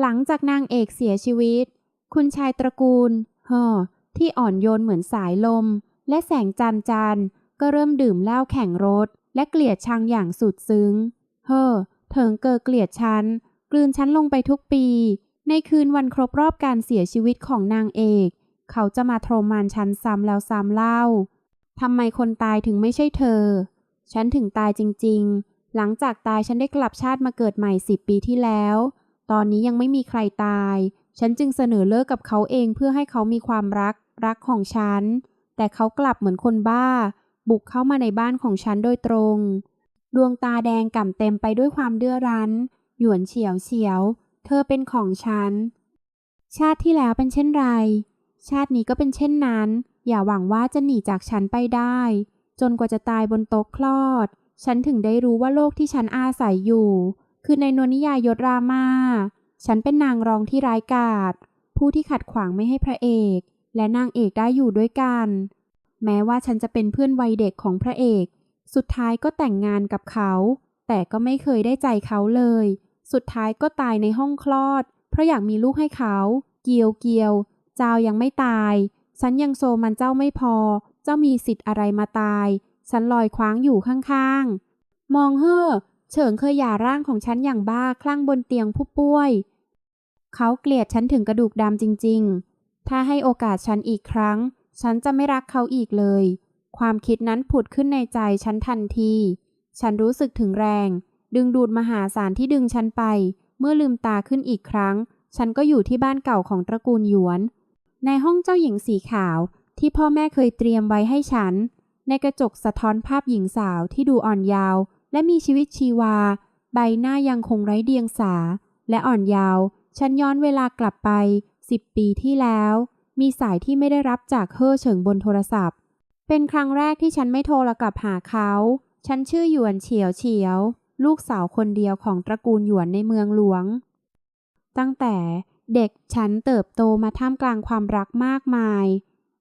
หลังจากนางเอกเสียชีวิต คุณชายตระกูลเฮอที่อ่อนโยนเหมือนสายลม และแสงจันจันก็เริ่มดื่มเหล้าแข่งรถ และเกลียดชังอย่างสุดซึ้ง เฮอเถิงเกอเกลียดฉัน กลืนฉันลงไปทุกปี ในคืนวันครบรอบการเสียชีวิตของนางเอก เขาจะมาโทรมานฉันซ้ำแล้วซ้ำเล่าทำไมคนตายถึงไม่ใช่เธอ ฉันถึงตายจริงๆ หลังจากตายฉันได้กลับชาติมาเกิดใหม่สิบปีที่แล้ว ตอนนี้ยังไม่มีใครตาย ฉันจึงเสนอเลิกกับเขาเองเพื่อให้เขามีความรัก รักของฉัน แต่เขากลับเหมือนคนบ้า บุกเข้ามาในบ้านของฉันโดยตรง ดวงตาแดงก่ำเต็มไปด้วยความเดื้อรั้น หยวนเฉียวเฉียว เธอเป็นของฉัน ชาติที่แล้วเป็นเช่นไร ชาตินี้ก็เป็นเช่นนั้น อย่าหวังว่าจะหนีจากฉันไปได้ จนกว่าจะตายบนโต๊ะคลอด ฉันถึงได้รู้ว่าโลกที่ฉันอาศัยอยู่ คือในนวนิยายยศรามา ฉันเป็นนางรองที่ร้ายกาจผู้ที่ขัดขวางไม่ให้พระเอก และนางเอกได้อยู่ด้วยกัน แม้ว่าฉันจะเป็นเพื่อนวัยเด็กของพระเอก สุดท้ายก็แต่งงานกับเขา แต่ก็ไม่เคยได้ใจเขาเลย สุดท้ายก็ตายในห้องคลอด เพราะอยากมีลูกให้เขา เกียวเกียว เจ้ายังไม่ตาย ฉันยังโซมันเจ้าไม่พอ เจ้ามีสิทธิ์อะไรมาตาย ฉันลอยคว้างอยู่ข้างๆ มองเฮ่อ เฉิงเคยหย่าร่างของฉันอย่างบ้าคลั่งบนเตียงผู้ป่วย เขาเกลียดฉันถึงกระดูกดำจริง ๆ ถ้าให้โอกาสฉันอีกครั้ง ฉันจะไม่รักเขาอีกเลย ความคิดนั้นผุดขึ้นในใจฉันทันที ฉันรู้สึกถึงแรง ดึงดูดมหาศาลที่ดึงฉันไป เมื่อลืมตาขึ้นอีกครั้ง ฉันก็อยู่ที่บ้านเก่าของตระกูลหยวน ในห้องเจ้าหญิงสีขาวที่พ่อแม่เคยเตรียมไว้ให้ฉัน ในกระจกสะท้อนภาพหญิงสาวที่ดูอ่อนยาว และมีชีวิตชีวา ใบหน้ายังคงไร้เดียงสา และอ่อนยาว ฉันย้อนเวลากลับไปสิบปีที่แล้ว มีสายที่ไม่ได้รับจากเฮ่อเฉิงบนโทรศัพท์ เป็นครั้งแรกที่ฉันไม่โทรกลับหาเขา ฉันชื่อหยวนเฉียวเฉียว ลูกสาวคนเดียวของตระกูลหยวนในเมืองหลวง ตั้งแต่เด็กฉันเติบโตมาท่ามกลางความรักมากมาย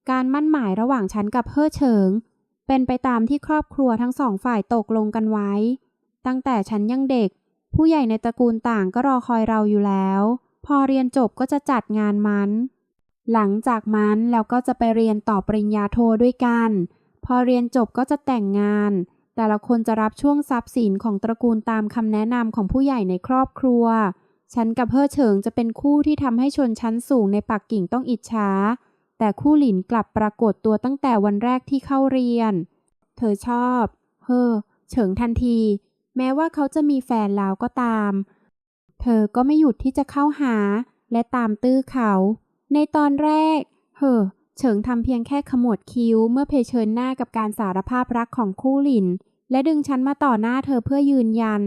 การมั่นหมายระหว่างฉันกับเฮ่อเฉิง เป็นไปตามที่ครอบครัวทั้งสองฝ่ายตกลงกันไว้ ตั้งแต่ฉันยังเด็ก ผู้ใหญ่ในตระกูลต่างก็รอคอยเราอยู่แล้ว พอเรียนจบก็จะจัดงานมัน หลังจากมันแล้วก็จะไปเรียนต่อปริญญาโทด้วยกัน พอเรียนจบก็จะแต่งงาน แต่ละคนจะรับช่วงทรัพย์สินของตระกูลตามคำแนะนำของผู้ใหญ่ในครอบครัว ฉันกับเฮ่อเฉิงจะเป็นคู่ที่ทำให้ชนชั้นสูงในปักกิ่งต้องอิจฉา แต่คู่หลินกลับปรากฏตัวตั้งแต่วันแรกที่เข้าเรียน เธอชอบ เฮอ เฉิงทันที แม้ว่าเขาจะมีแฟนแล้วก็ตาม เธอก็ไม่หยุดที่จะเข้าหาและตามตื้อเขา ในตอนแรก เฮอ เฉิงทำเพียงแค่ขมวดคิ้วเมื่อเผชิญหน้ากับการสารภาพรักของคู่หลิน และดึงฉันมาต่อหน้าเธอเพื่อยืนยัน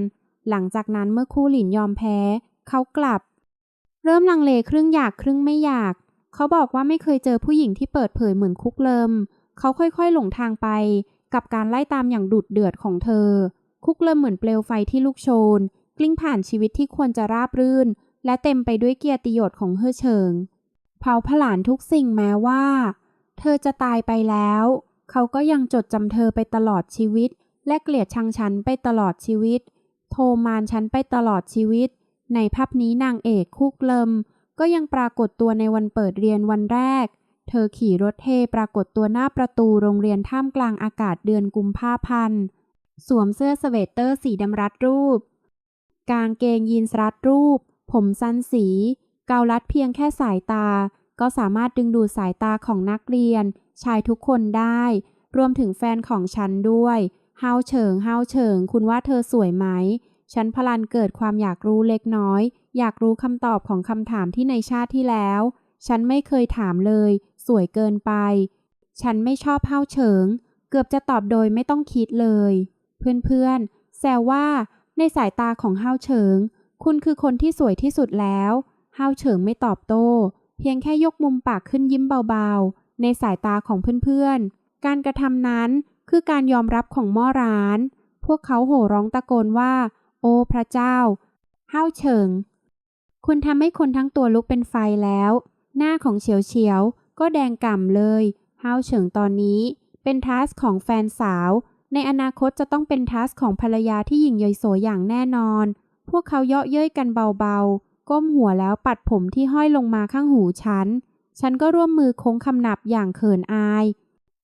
หลังจากนั้นเมื่อคู่หลินยอมแพ้ เขากลับ เริ่มลังเลครึ่งอยากครึ่งไม่อยาก เขาบอกว่าไม่เคยเจอผู้หญิงที่เปิดเผยเหมือนคุกเลิม เขาค่อยๆหลงทางไป กับการไล่ตามอย่างดุดเดือดของเธอ คุกเลิมเหมือนเปลวไฟที่ลุกโชน กลิ้งผ่านชีวิตที่ควรจะราบรื่น และเต็มไปด้วยเกียรติยศของเฮอเฉิง เผาผลาญทุกสิ่งแม้ว่า เธอจะตายไปแล้ว เขาก็ยังจดจำเธอไปตลอดชีวิต และเกลียดชังฉันไปตลอดชีวิต โทมานฉันไปตลอดชีวิต ในภาพนี้นางเอกคุกเลิม ก็ยังปรากฏตัวในวันเปิดเรียนวันแรก เธอขี่รถเทปรากฏตัวหน้าประตูโรงเรียนท่ามกลางอากาศเดือนกุมภาพันธ์ สวมเสื้อสเวตเตอร์สีดำรัดรูป กางเกงยีนส์รัดรูป ผมสั้นสี เกาลัดเพียงแค่สายตา ก็สามารถดึงดูดสายตาของนักเรียน ชายทุกคนได้ รวมถึงแฟนของฉันด้วยเฮาเฉิงเฮาเฉิง คุณว่าเธอสวยไหม ฉันพลันเกิดความอยากรู้เล็กน้อย อยากรู้คำตอบของคำถามที่ในชาติที่แล้ว ฉันไม่เคยถามเลย สวยเกินไป ฉันไม่ชอบเฮาเฉิง เกือบจะตอบโดยไม่ต้องคิดเลย เพื่อนๆ แซวว่าในสายตาของเฮาเฉิง คุณคือคนที่สวยที่สุดแล้วเฮาเฉิงไม่ตอบโต้ เพียงแค่ยกมุมปากขึ้นยิ้มเบาๆ ในสายตาของเพื่อนๆ การกระทำนั้นคือการยอมรับของม้อร้าน พวกเขาโห่ร้องตะโกนว่า โอ้พระเจ้าเฮาเฉิง คุณทำให้คนทั้งตัวลุกเป็นไฟแล้ว หน้าของเฉียวเฉียวก็แดงก่ำเลยเฮาเฉิงตอนนี้ เป็นทัสของแฟนสาว ในอนาคตจะต้องเป็นทัสของภรรยาที่หยิ่งใหญ่โสอย่างแน่นอน พวกเขาเยาะเย้ยกันเบาๆ ก้มหัวแล้วปัดผมที่ห้อยลงมาข้างหูฉัน ฉันก็ร่วมมือโค้งคำนับอย่างเขินอาย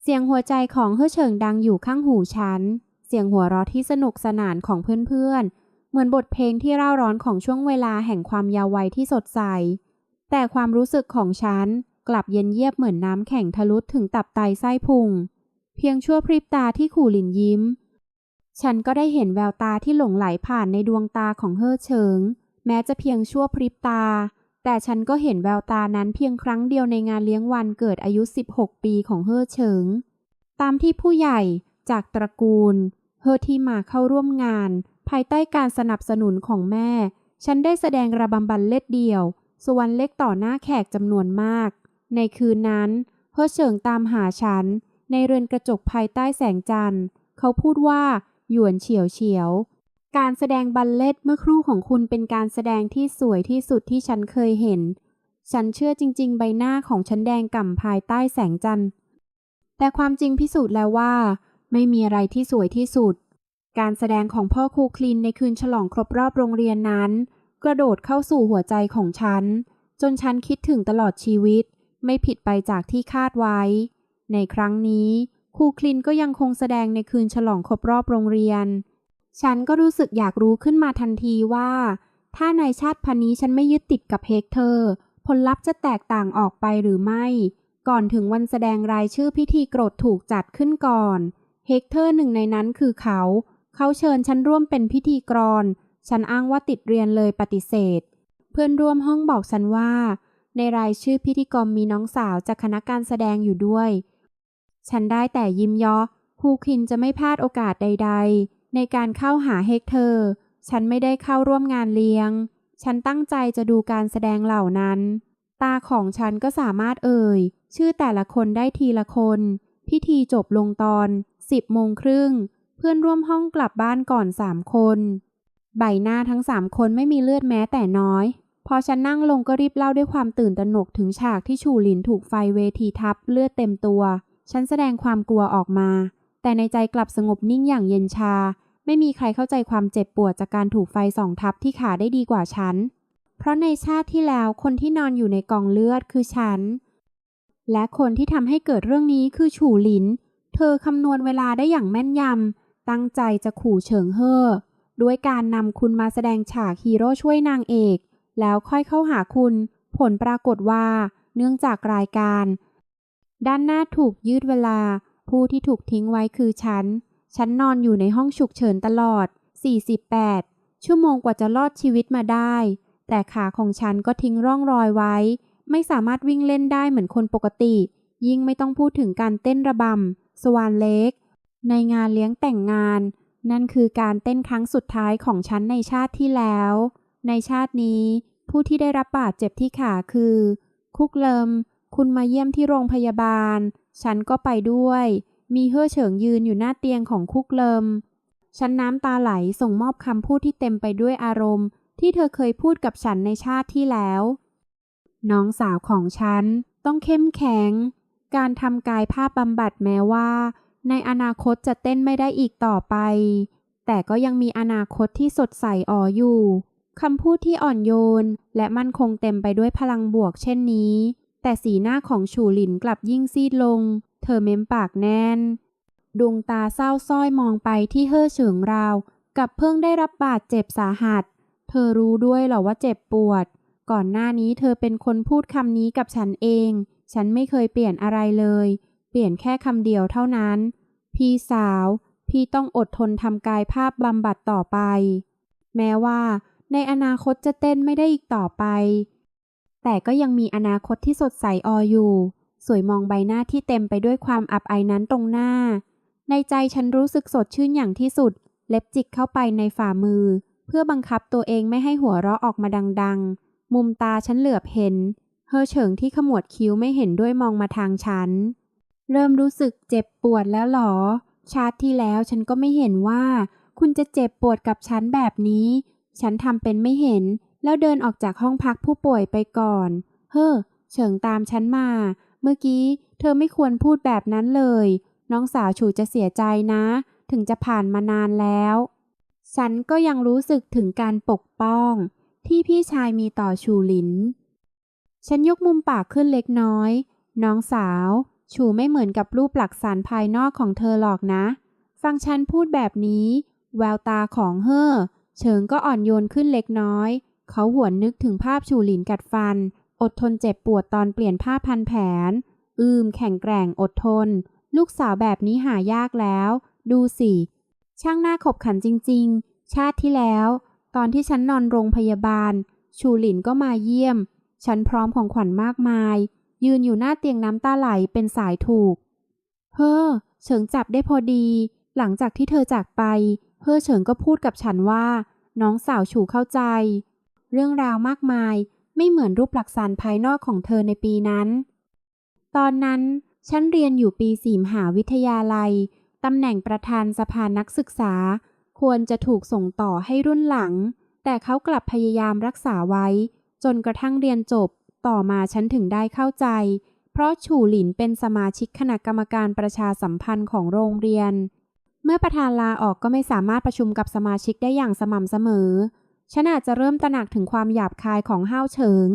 เสียงหัวใจของเฮ่อเฉิงดังอยู่ข้างหูฉัน เสียงหัวเราะที่สนุกสนานของเพื่อนๆ เหมือนบทเพลงที่เร่าร้อนของช่วงเวลาแห่งความยาววัยที่สดใส แต่ความรู้สึกของฉันกลับเย็นเยียบเหมือนน้ำแข็งทะลุถึงตับไตไส้พุง เพียงชั่วพริบตาที่ขู่หลินยิ้ม ฉันก็ได้เห็นแววตาที่หลงไหลผ่านในดวงตาของเฮ่อเฉิง แม้จะเพียงชั่วพริบตา แต่ฉันก็เห็นแววตานั้นเพียงครั้งเดียวในงานเลี้ยงวันเกิดอายุ 16 ปีของเฮ่อเฉิง ตามที่ผู้ใหญ่จากตระกูล เฮอที่มาเข้าร่วมงาน ภายใต้การสนับสนุนของแม่ ฉันได้แสดงระบำบันเล็ดเดี่ยวสวรรค์เล็กต่อหน้าแขกจำนวนมาก ในคืนนั้นเฮ่อเฉิงตามหาฉัน ในเรือนกระจกภายใต้แสงจันทร์ เขาพูดว่า หยวนเฉียวเฉียว การแสดงบัลเล็ตเมื่อครู่ของคุณเป็นการแสดงที่สวยที่สุดที่ฉันเคยเห็น ฉันเชื่อจริง ๆ ใบหน้าของฉันแดงก่ำภายใต้แสงจันทร์ แต่ความจริงพิสูจน์แล้วว่า ไม่มีอะไรที่สวยที่สุด การแสดงของพ่อครูคลินในคืนฉลองครบรอบโรงเรียนนั้น กระโดดเข้าสู่หัวใจของฉัน จนฉันคิดถึงตลอดชีวิต ไม่ผิดไปจากที่คาดไว้ ในครั้งนี้ครูคลินก็ยังคงแสดงในคืนฉลองครบรอบโรงเรียน ฉันก็รู้สึกอยากรู้ขึ้นมาทันทีว่า ถ้าในชาติพันนี้ฉันไม่ยึดติดกับเฮกเธอร์ผลลัพธ์จะแตกต่างออกไปหรือไม่ ก่อนถึงวันแสดงรายชื่อพิธีโกรธถูกจัดขึ้นก่อน เฮกเทอร์หนึ่งในนั้นคือเขา เขาเชิญฉันร่วมเป็นพิธีกร ฉันอ้างว่าติดเรียนเลยปฏิเสธ เพื่อนร่วมห้องบอกฉันว่า ในรายชื่อพิธีกรมีน้องสาวจากคณะการแสดงอยู่ด้วย ฉันได้แต่ยิ้มยาะครูคินจะไม่พลาดโอกาสใด ๆ ในการเข้าหาเฮกเธอ ฉันไม่ได้เข้าร่วมงานเลี้ยง ฉันตั้งใจจะดูการแสดงเหล่านั้น ตาของฉันก็สามารถเอ่ย ชื่อแต่ละคนได้ทีละคน พิธีจบลงตอน 10โมงครึ่ง เพื่อนร่วมห้องกลับบ้านก่อนสามคน ใบหน้าทั้งสามคนไม่มีเลือดแม้แต่น้อย พอฉันนั่งลงก็รีบเล่าด้วยความตื่นตระหนกถึงฉากที่ชูหลินถูกไฟเวทีทับเลือดเต็มตัว ฉันแสดงความกลัวออกมา แต่ในใจกลับสงบนิ่งอย่างเย็นชา ไม่มีใครเข้าใจความเจ็บปวดจากการถูกไฟส่องทับที่ขาได้ดีกว่าฉัน เพราะในชาติที่แล้วคนที่นอนอยู่ในกองเลือดคือฉัน และคนที่ทำให้เกิดเรื่องนี้คือฉูหลิน เธอคำนวณเวลาได้อย่างแม่นยำ ตั้งใจจะขู่เฉิงเฮ่อด้วยการนำคุณมาแสดงฉากฮีโร่ช่วยนางเอก แล้วค่อยเข้าหาคุณ ผลปรากฏว่า เนื่องจากรายการ ด้านหน้าถูกยืดเวลา ผู้ที่ถูกทิ้งไว้คือฉัน ฉันนอนอยู่ในห้องฉุกเฉินตลอด 48 ชั่วโมงกว่าจะรอดชีวิตมาได้ แต่ขาของฉันก็ทิ้งร่องรอยไว้ ไม่สามารถวิ่งเล่นได้เหมือนคนปกติ ยิ่งไม่ต้องพูดถึงการเต้นระบำสวานเล็ก ในงานเลี้ยงแต่งงาน นั่นคือการเต้นครั้งสุดท้ายของฉันในชาติที่แล้ว ในชาตินี้ ผู้ที่ได้รับบาดเจ็บที่ขาคือ คุกเลิม คุณมาเยี่ยมที่โรงพยาบาล ฉันก็ไปด้วย มีเฮ่อเฉิงยืนอยู่หน้าเตียงของคุกเลิม ฉันน้ำตาไหลส่งมอบคำพูดที่เต็มไปด้วยอารมณ์ ที่เธอเคยพูดกับฉันในชาติที่แล้ว น้องสาวของฉันต้องเข้มแข็ง การทำกายภาพบำบัดแม้ว่า ในอนาคตจะเต้นไม่ได้อีกต่อไป แต่ก็ยังมีอนาคตที่สดใสอ่ออยู่ คำพูดที่อ่อนโยน และมั่นคงเต็มไปด้วยพลังบวกเช่นนี้ แต่สีหน้าของฉูหลินกลับยิ่งซีดลง เธอเม้มปากแน่น ดวงตาเศร้าส้อยมองไปที่เฮ่อเฉิงราว กับเพิ่งได้รับบาดเจ็บสาหัส เธอรู้ด้วยเหรอว่าเจ็บปวด ก่อนหน้านี้เธอเป็นคนพูดคำนี้กับฉันเอง ฉันไม่เคยเปลี่ยนอะไรเลย เปลี่ยนแค่คำเดียวเท่านั้น พี่สาว พี่ต้องอดทนทำกายภาพบำบัดต่อไป แม้ว่า ในอนาคตจะเต้นไม่ได้อีกต่อไป แต่ก็ยังมีอนาคตที่สดใสออยู่ สวยมองใบหน้าที่เต็มไปด้วยความอับอายนั้นตรงหน้า ในใจฉันรู้สึกสดชื่นอย่างที่สุด เล็บจิกเข้าไปในฝ่ามือ เพื่อบังคับตัวเองไม่ให้หัวเราะออกมาดัง ๆ มุมตาฉันเหลือบเห็นเฮอเฉิงที่ขมวดคิ้วไม่เห็นด้วยมองมาทางฉัน เริ่มรู้สึกเจ็บปวดแล้วหรอ ชาติที่แล้วฉันก็ไม่เห็นว่า คุณจะเจ็บปวดกับฉันแบบนี้ ฉันทำเป็นไม่เห็น แล้วเดินออกจากห้องพักผู้ป่วยไปก่อน เฮ้อ เฉิงตามฉันมา เมื่อกี้ เธอไม่ควรพูดแบบนั้นเลย น้องสาวฉูจะเสียใจนะ ถึงจะผ่านมานานแล้ว ฉันก็ยังรู้สึกถึงการปกป้อง ที่พี่ชายมีต่อชูหลิน ฉันยกมุมปากขึ้นเล็กน้อย น้องสาว ชูไม่เหมือนกับรูปหลักษณ์ภายนอกของเธอหรอกนะ ฟังฉันพูดแบบนี้ แววตาของเฮ่อเฉิงก็อ่อนโยนขึ้นเล็กน้อย เขาหวนนึกถึงภาพชูหลินกัดฟัน อดทนเจ็บปวดตอนเปลี่ยนผ้าพันแผน อืม แข็งแกร่งอดทน ลูกสาวแบบนี้หายากแล้ว ดูสิ ช่างหน้าขบขันจริง ๆ ชาติที่แล้ว ตอนที่ฉันนอนโรงพยาบาล ชูหลินก็มาเยี่ยม ฉันพร้อมของขวัญมากมาย ยืนอยู่หน้าเตียงน้ำตาไหลเป็นสายถูก เฮ้อ เฉิงจับได้พอดี หลังจากที่เธอจากไป เฮ้อเฉิงก็พูดกับฉันว่า น้องสาวฉูเข้าใจ เรื่องราวมากมายไม่เหมือนรูปหลักษณ์ภายนอกของเธอในปีนั้น ตอนนั้นฉันเรียนอยู่ปีสี่มหาวิทยาลัย ตำแหน่งประธานสภานักศึกษา ควรจะถูกส่งต่อให้รุ่นหลัง แต่เขากลับพยายามรักษาไว้ จนกระทั่งเรียนจบ ต่อมาฉันถึงได้เข้าใจ เพราะฉูหลินเป็นสมาชิกคณะกรรมการประชาสัมพันธ์ของโรงเรียน เมื่อประธานลาออกก็ไม่สามารถประชุมกับสมาชิกได้อย่างสม่ำเสมอ ฉันอาจจะเริ่มตระหนักถึงความหยาบคายของห้าวเฉิง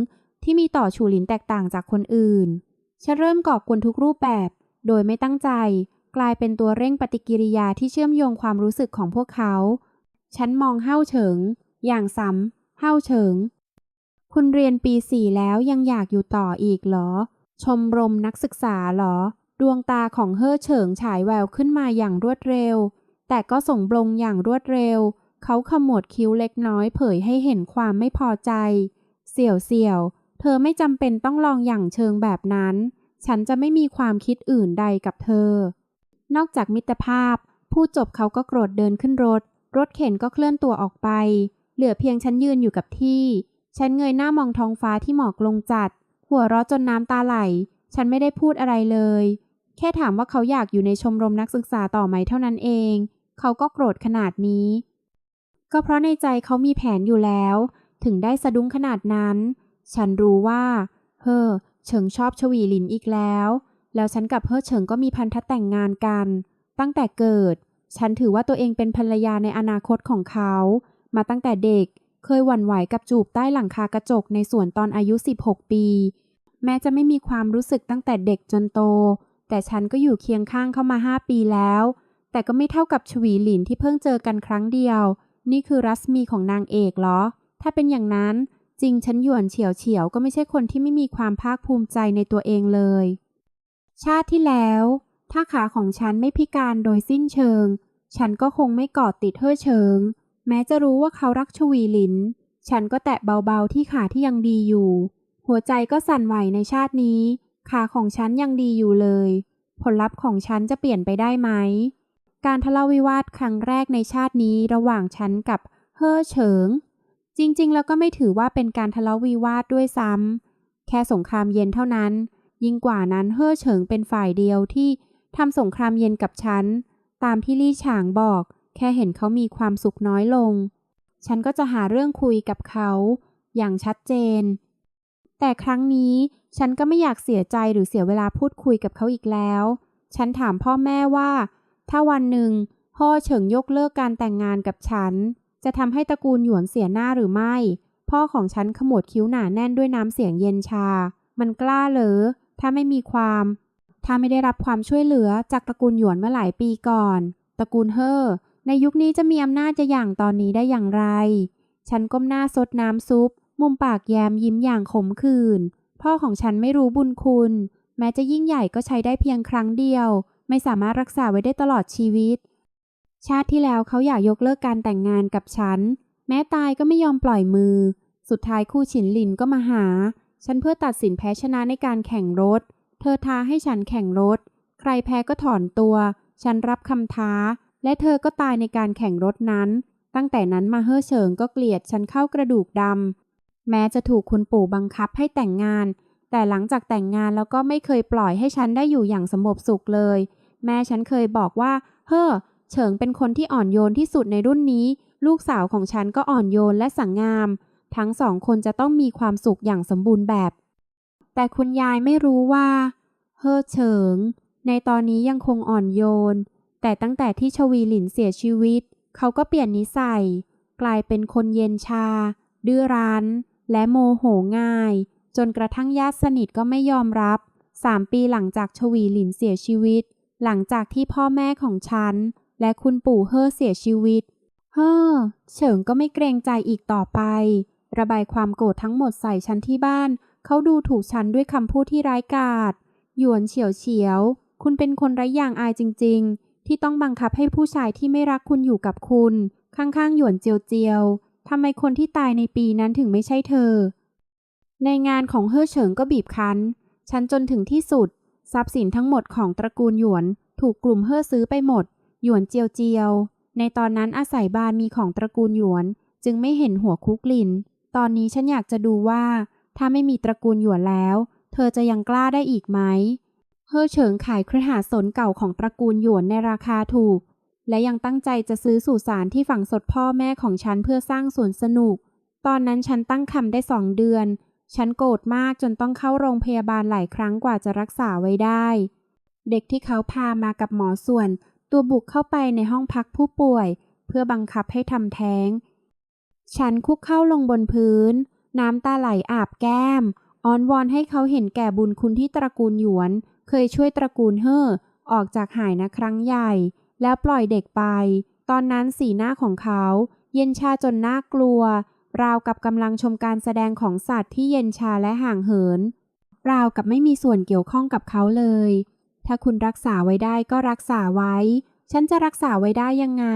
ที่มีต่อฉูหลินแตกต่างจากคนอื่น ฉันเริ่มก่อกวนทุกรูปแบบ โดยไม่ตั้งใจ กลายเป็นตัวเร่งปฏิกิริยาที่เชื่อมโยงความรู้สึกของพวกเขา ฉันมองห้าวเฉิง อย่างซ้ำห้าวเฉิง คุณเรียนปีสี่แล้วยังอยากอยู่ต่ออีกเหรอ ชมรมนักศึกษาเหรอ ดวงตาของเฮ่อเฉิงฉายแววขึ้นมาอย่างรวดเร็ว แต่ก็ส่งบลงอย่างรวดเร็ว เขาขมวดคิ้วเล็กน้อยเผยให้เห็นความไม่พอใจ เสี่ยวเสี่ยวๆเธอไม่จำเป็นต้องลองอย่างเชิงแบบนั้น ฉันจะไม่มีความคิดอื่นใดกับเธอ นอกจากมิตรภาพ ผู้จบเขาก็โกรธเดินขึ้นรถ รถเข็นก็เคลื่อนตัวออกไป เหลือเพียงฉันยืนอยู่กับที่ ฉันเงยหน้ามองท้องฟ้าที่หมอกลงจัด หัวเราะจนน้ำตาไหล ฉันไม่ได้พูดอะไรเลย แค่ถามว่าเขาอยากอยู่ในชมรมนักศึกษาต่อไหมเท่านั้นเอง เขาก็โกรธขนาดนี้ ก็เพราะในใจเขามีแผนอยู่แล้ว ถึงได้สะดุ้งขนาดนั้น ฉันรู้ว่า เฮ้อเฉิงชอบชวีหลินอีกแล้ว แล้วฉันกับเฮ้อเฉิงก็มีพันธะแต่งงานกัน ตั้งแต่เกิด ฉันถือว่าตัวเองเป็นภรรยาในอนาคตของเขา มาตั้งแต่เด็ก เคยหวั่นไหวกับจูบใต้หลังคากระจกในสวนตอนอายุ 16 ปี แม้จะไม่มีความรู้สึกตั้งแต่เด็กจนโต แต่ฉันก็อยู่เคียงข้างเขามา 5 ปีแล้ว แต่ก็ไม่เท่ากับชวีหลินที่เพิ่งเจอกันครั้งเดียว นี่คือรัศมีของนางเอกเหรอ ถ้าเป็นอย่างนั้นจริงฉันหยวนเฉียวเฉียวก็ไม่ใช่คนที่ไม่มีความภาคภูมิใจในตัวเองเลย ชาติที่แล้ว ถ้าขาของฉันไม่พิการโดยสิ้นเชิง ฉันก็คงไม่เกอดติดเฮ่อเฉิง แม้จะรู้ว่าเขารักชวีลิน ฉันก็แตะเบาๆที่ขาที่ยังดีอยู่ หัวใจก็สั่นไหวในชาตินี้ ขาของฉันยังดีอยู่เลย ผลลัพธ์ของฉันจะเปลี่ยนไปได้ไหม การทะเลาะวิวาทครั้งแรกในชาตินี้ระหว่างฉันกับเฮ่อเฉิง จริงๆ แล้วก็ไม่ถือว่าเป็นการทะเลาะวิวาทด้วยซ้ำ แค่สงครามเย็นเท่านั้น ยิ่งกว่านั้นเฮ่อเฉิงเป็นฝ่ายเดียวที่ทำสงครามเย็นกับฉัน ตามที่ลี่ฉางบอก แค่เห็นเขามีความสุขน้อยลง ฉันก็จะหาเรื่องคุยกับเขา อย่างชัดเจน แต่ครั้งนี้ฉันก็ไม่อยากเสียใจหรือเสียเวลาพูดคุยกับเขาอีกแล้ว ฉันถามพ่อแม่ว่า ถ้าวันหนึ่งพ่อเฉิงยกเลิกการแต่งงานกับฉัน จะทำให้ตระกูลหยวนเสียหน้าหรือไม่ พ่อของฉันขมวดคิ้วหนาแน่นด้วยน้ำเสียงเย็นชา มันกล้าเหรอ ถ้าไม่มีความ ถ้าไม่ได้รับความช่วยเหลือจากตระกูลหยวนเมื่อหลายปีก่อน ตระกูลเฮ่อ ในยุคนี้จะมีอำนาจจะอย่างตอนนี้ได้อย่างไร ฉันก้มหน้าซดน้ำซุป มุมปากแยมยิ้มอย่างขมขื่น พ่อของฉันไม่รู้บุญคุณ แม้จะยิ่งใหญ่ก็ใช้ได้เพียงครั้งเดียว ไม่สามารถรักษาไว้ได้ตลอดชีวิต ชาติที่แล้วเขาอยากยกเลิกการแต่งงานกับฉัน แม้ตายก็ไม่ยอมปล่อยมือ สุดท้ายคู่ฉินหลินก็มาหา ฉันเพื่อตัดสินแพ้ชนะในการแข่งรถ เธอท้าให้ฉันแข่งรถ ใครแพ้ก็ถอนตัว ฉันรับคำท้า และเธอก็ตายในการแข่งรถนั้น ตั้งแต่นั้นมาเฮ่อเฉิงก็เกลียดฉันเข้ากระดูกดำแม้จะถูกคุณปู่บังคับให้แต่งงาน แต่หลังจากแต่งงานแล้วก็ไม่เคยปล่อยให้ฉันได้อยู่อย่างสงบสุขเลย แม่ฉันเคยบอกว่า เฮ่อเฉิงเป็นคนที่อ่อนโยนที่สุดในรุ่นนี้ ลูกสาวของฉันก็อ่อนโยนและสังงาม ทั้งสองคนจะต้องมีความสุขอย่างสมบูรณ์แบบ แต่คุณยายไม่รู้ว่า เฮ่อเฉิง ในตอนนี้ยังคงอ่อนโยน แต่ตั้งแต่ที่ชวีหลินเสียชีวิต เขาก็เปลี่ยนนิสัย กลายเป็นคนเย็นชา ดื้อรั้น และโมโหง่าย จนกระทั่งญาติสนิทก็ไม่ยอมรับสามปีหลังจากชวีหลินเสียชีวิต หลังจากที่พ่อแม่ของฉัน และคุณปู่เฮ่อเสียชีวิต เฮ่อเฉิงก็ไม่เกรงใจอีกต่อไป ระบายความโกรธทั้งหมดใส่ฉันที่บ้าน เขาดูถูกฉันด้วยคำพูดที่ร้ายกาจหยวนเฉียวเฉียว คุณเป็นคนไร้อย่างอายจริง ๆ ที่ต้องบังคับให้ผู้ชายที่ไม่รักคุณอยู่กับคุณ ข้างๆ หยวนเจียวเจียวทำไมคนที่ตายในปีนั้นถึงไม่ใช่เธอ ในงานของเฮ่อเฉิงก็บีบคั้น ฉันจนถึงที่สุด ทรัพย์สินทั้งหมดของตระกูลหยวน ถูกกลุ่มเฮ่อซื้อไปหมด หยวนเจียวเจียว ในตอนนั้นอาศัยบารมีของตระกูลหยวน จึงไม่เห็นหัวคุกลิน ตอนนี้ฉันอยากจะดูว่า ถ้าไม่มีตระกูลหยวนแล้ว เธอจะยังกล้าได้อีกไหม เฮ่อเฉิงขายเครือหาสนเก่าของตระกูลหยวนในราคาถูก และยังตั้งใจจะซื้อสุสานที่ฝังศพพ่อแม่ของฉันเพื่อสร้างสวนสนุก ตอนนั้นฉันตั้งครรภ์ได้สองเดือน ฉันโกรธมากจนต้องเข้าโรงพยาบาลหลายครั้งกว่าจะรักษาไว้ได้ เด็กที่เขาพามากับหมอส่วน ตัวบุกเข้าไปในห้องพักผู้ป่วย เพื่อบังคับให้ทำแท้ง ฉันคุกเข้าลงบนพื้น น้ำตาไหลอาบแก้มอ้อนวอนให้เขาเห็นแก่บุญคุณที่ตระกูลหยวน เคยช่วยตระกูลเฮ่อออกจากหายนะครั้งใหญ่ แล้วปล่อยเด็กไป ตอนนั้นสีหน้าของเขา เย็นชาจนน่ากลัว ราวกับกำลังชมการแสดงของสัตว์ที่เย็นชาและห่างเหิน ราวกับไม่มีส่วนเกี่ยวข้องกับเขาเลย ถ้าคุณรักษาไว้ได้ก็รักษาไว้ ฉันจะรักษาไว้ได้ยังไง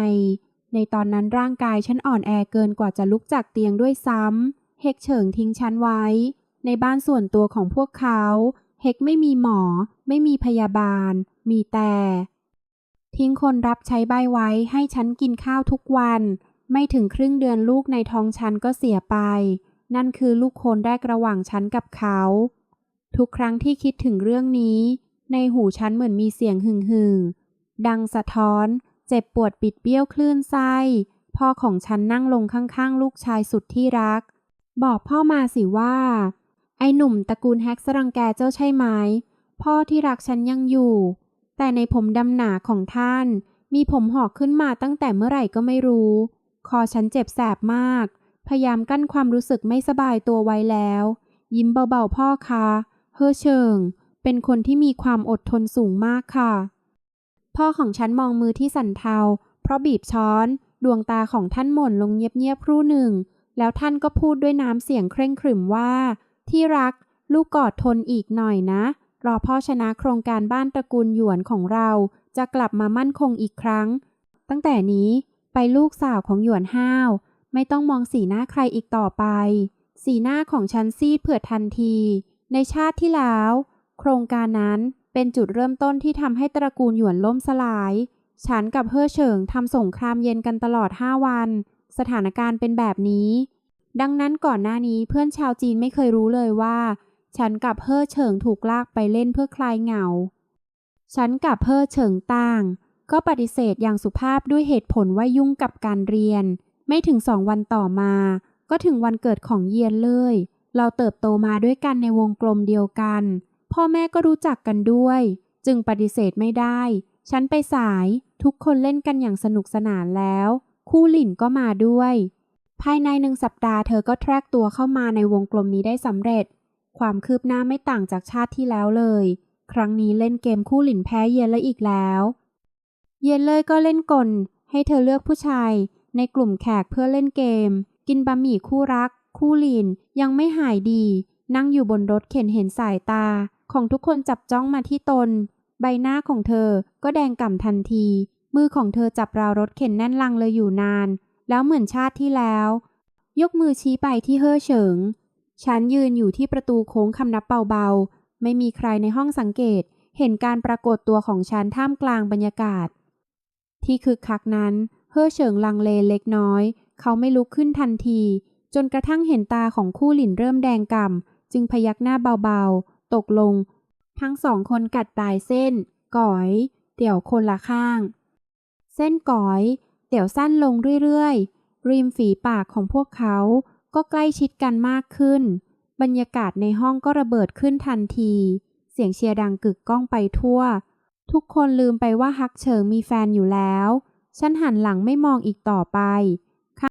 ในตอนนั้นร่างกายฉันอ่อนแอเกินกว่าจะลุกจากเตียงด้วยซ้ำเฮกเฉิงทิ้งฉันไว้ ในบ้านส่วนตัวของพวกเขา เฮกไม่มีหมอ ไม่มีพยาบาล มีแต่ ทิ้งคนรับใช้ใบไว้ให้ฉันกินข้าวทุกวัน ไม่ถึงครึ่งเดือนลูกในท้องฉันก็เสียไป นั่นคือลูกคนแรกระหว่างฉันกับเขา ทุกครั้งที่คิดถึงเรื่องนี้ ในหูฉันเหมือนมีเสียงหึ่งหึ่งดังสะท้อน เจ็บปวดปิดเบี้ยวคลื่นไส้พ่อของฉันนั่งลงข้างๆ ลูกชายสุดที่รัก บอกพ่อมาสิว่า ไอ้หนุ่มตระกูลแฮกสรังแกเจ้าใช่ไหม พ่อที่รักฉันยังอยู่ แต่ในผมดำหนาของท่าน มีผมหอกขึ้นมาตั้งแต่เมื่อไหร่ก็ไม่รู้ คอฉันเจ็บแสบมาก พยายามกั้นความรู้สึกไม่สบายตัวไว้แล้ว ยิ้มเบาๆพ่อคะเฮอเชิง เป็นคนที่มีความอดทนสูงมากค่ะ พ่อของฉันมองมือที่สั่นเทา เพราะบีบช้อน ดวงตาของท่านหม่นลงเงียบๆครู่หนึ่ง แล้วท่านก็พูดด้วยน้ำเสียงเคร่งขรึมว่า ที่รัก ลูกกอดทนอีกหน่อยนะ รอพ่อชนะโครงการบ้านตระกูลหยวนของเรา จะกลับมามั่นคงอีกครั้ง ตั้งแต่นี้ไปลูกสาวของหยวนห้าว ไม่ต้องมองสีหน้าใครอีกต่อไป สีหน้าของฉันซีดเผือดทันที ในชาติที่แล้ว โครงการนั้นเป็นจุดเริ่มต้นที่ทำให้ตระกูลหยวนล่มสลาย ฉันกับเฮ่อเฉิงทำสงครามเย็นกันตลอด 5 วัน สถานการณ์เป็นแบบนี้ ดังนั้นก่อนหน้านี้เพื่อนชาวจีนไม่เคยรู้เลยว่า ฉันกับเฮ่อเฉิงถูกลากไปเล่นเพื่อคลายเหงา ฉันกับเฮ่อเฉิงต่าง ก็ปฏิเสธอย่างสุภาพด้วยเหตุผลว่ายุ่งกับการเรียน ไม่ถึงสองวันต่อมา ก็ถึงวันเกิดของเยียนเลย เราเติบโตมาด้วยกันในวงกลมเดียวกัน พ่อแม่ก็รู้จักกันด้วย จึงปฏิเสธไม่ได้ ฉันไปสาย ทุกคนเล่นกันอย่างสนุกสนานแล้ว คู่หลินก็มาด้วย ภายในหนึ่งสัปดาห์เธอก็แทรกตัวเข้ามาในวงกลมนี้ได้สำเร็จ ความคืบหน้าไม่ต่างจากชาติที่แล้วเลย ครั้งนี้เล่นเกมคู่หลินแพ้เย็นและอีกแล้ว เย็นเลยก็เล่นกล ให้เธอเลือกผู้ชาย ในกลุ่มแขกเพื่อเล่นเกม กินบะหมี่คู่รัก คู่หลินยังไม่หายดี นั่งอยู่บนรถเข็นเห็นสายตา ของทุกคนจับจ้องมาที่ตน ใบหน้าของเธอก็แดงก่ำทันที มือของเธอจับราวรถเข็นแน่นลังเลยอยู่นาน แล้วเหมือนชาติที่แล้ว ยกมือชี้ไปที่เฮ่อเฉิง ฉันยืนอยู่ที่ประตูโค้งคำนับเบาๆ ไม่มีใครในห้องสังเกต เห็นการปรากฏตัวของฉันท่ามกลางบรรยากาศ ที่คึกคักนั้น เฮ่อเฉิงลังเลเล็กน้อย เขาไม่ลุกขึ้นทันที จนกระทั่งเห็นตาของคู่หลินเริ่มแดงก่ำจึงพยักหน้าเบาๆ ตกลง ทั้งสองคนกัดปลายเส้น ก๋อยเตี่ยวคนละข้าง เส้นก๋อย เดี่ยวสั้นลงเรื่อยๆ ริมฝีปากของพวกเขาก็ใกล้ชิดกันมากขึ้น บรรยากาศในห้องก็ระเบิดขึ้นทันที เสียงเชียร์ดังกึกก้องไปทั่ว ทุกคนลืมไปว่าฮักเฉิงมีแฟนอยู่แล้ว ฉันหันหลังไม่มองอีกต่อไป